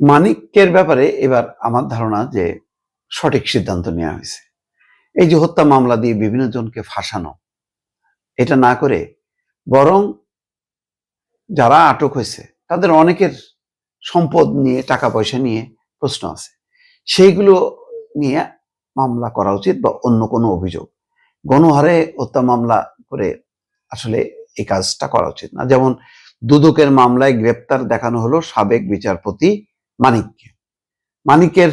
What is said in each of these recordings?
মানিকের ব্যাপারে এবার আমার ধারণা যে সঠিক সিদ্ধান্ত নেওয়া হয়েছে। এই যে হত্যা মামলা দিয়ে বিভিন্ন জনকে ফাঁসানো, এটা না করে বরং যারা আটক হয়েছে, তাদের অনেকের সম্পদ নিয়ে টাকা পয়সা নিয়ে প্রশ্ন আছে। সেইগুলো নিয়ে মামলা করা উচিত বা অন্য কোনো অভিযোগ। গণহারে হত্যা মামলা করে আসলে এই কাজটা করা উচিত না। যেমন দুদকের মামলায় গ্রেপ্তার দেখানো হলো সাবেক বিচারপতি মানিককে। মানিকের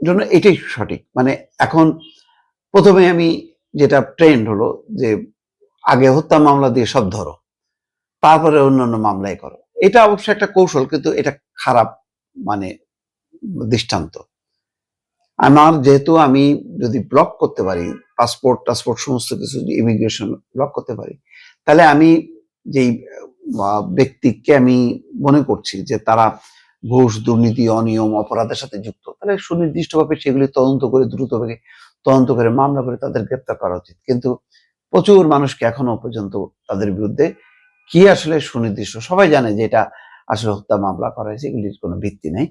জন্য এটাই সঠিক। মানে এখন প্রথমে আমি যেটা ট্রেন্ড হলো যে আগে হত্যা মামলা দিয়ে সব ধরো, তারপরে অন্যান্য মামলায় করো। এটা অবশ্য একটা কৌশল, কিন্তু এটা খারাপ মানে দৃষ্টান্ত। আমার যেহেতু আমি যদি ব্লক করতে পারি পাসপোর্ট টাসপোর্ট সমস্ত কিছু ইমিগ্রেশন ব্লক করতে পারি, তাহলে আমি যেই ব্যক্তিকে আমি মনে করছি যে তারা ঘুষ, দুর্নীতি, অনিয়ম, অপরাধের সাথে যুক্ত। তাহলে সুনির্দিষ্টভাবে সেগুলি তদন্ত করে দ্রুতভাবে তদন্ত করে, মামলা করে তাদের গ্রেপ্তার করা উচিত। কিন্তু প্রচুর মানুষকে এখনও পর্যন্ত তাদের বিরুদ্ধে কি আসলে সুনির্দিষ্ট, সবাই জানে যে এটা আসলে হত্যা মামলা করা হয়েছে, এগুলির কোনো ভিত্তি নেই।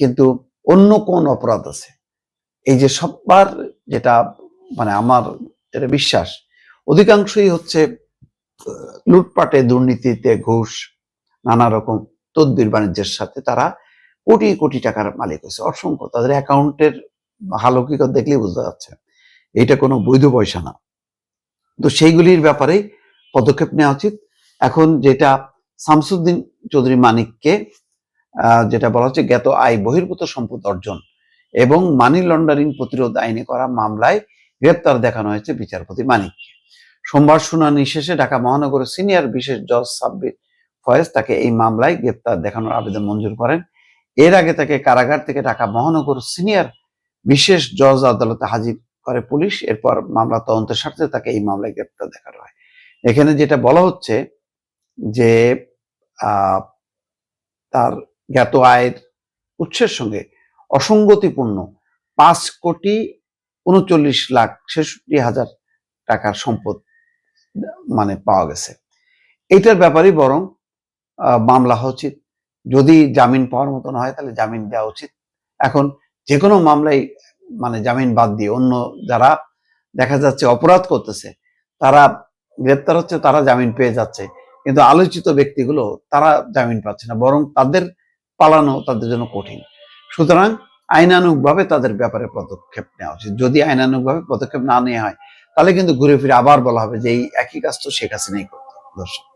কিন্তু অন্য কোন অপরাধ আছে? এই যে সববার যেটা মানে আমার যেটা বিশ্বাস, অধিকাংশই হচ্ছে লুটপাটে, দুর্নীতিতে ঘুষ, নানা রকম তদ্বির বাণিজ্যের সাথে তারা কোটি কোটি টাকার মালিক হয়েছে। অসংখ্য। তাদের অ্যাকাউন্টের হালকিকত দেখলেই বোঝা যাচ্ছে। এটা কোনো বৈধ পয়সা না। তো সেইগুলির ব্যাপারে পদক্ষেপ নেওয়া উচিত। এখন যেটা শামসুদ্দিন চৌধুরী মানিককে যেটা বলা হচ্ছে জ্ঞাত আয় বহির্ভূত সম্পদ অর্জন এবং মানি লন্ডারিং প্রতিরোধ আইনে করা মামলায় গ্রেপ্তার দেখানো হয়েছে বিচারপতি মানিককে। সোমবার শুনানি শেষে ঢাকা মহানগরের সিনিয়র বিশেষ জজ সাব্বির ফয়েজ তাকে এই মামলায় গ্রেপ্তার দেখানোর আবেদন মঞ্জুর করেন। এর আগে তাকে কারাগার থেকে ঢাকা মহানগর সিনিয়র বিশেষ জজ আদালতে হাজির করে পুলিশ। এরপর মামলা তদন্তের স্বার্থে তাকে এই মামলায় গ্রেপ্তার দেখানো হয়। এখানে যেটা বলা হচ্ছে যে তার জ্ঞাত আয়ের উৎসের সঙ্গে অসঙ্গতিপূর্ণ পাঁচ কোটি উনচল্লিশ লাখ ছেষট্টি হাজার টাকার সম্পদ মানে পাওয়া গেছে। এটার ব্যাপারে বরং মামলা হওয়া উচিত। যদি জামিন পাওয়ার মতন হয়, তাহলে জামিন দেওয়া উচিত। এখন যে কোনো মামলায় মানে জামিন বাদ দিয়ে অন্য যারা দেখা যাচ্ছে অপরাধ করতেছে, তারা গ্রেপ্তার হচ্ছে, তারা জামিন পেয়ে যাচ্ছে। কিন্তু আলোচিত ব্যক্তিগুলো, তারা জামিন পাচ্ছে না, বরং তাদের পালানো তাদের জন্য কঠিন। সুতরাং আইনানুগভাবে তাদের ব্যাপারে পদক্ষেপ নেওয়া উচিত। যদি আইনানুগভাবে পদক্ষেপ না নেওয়া হয়, তাহলে কিন্তু ঘুরে ফিরে আবার বলা হবে যে, এই একই কাজ তো শেখ হাসিনাই করতো। দর্শক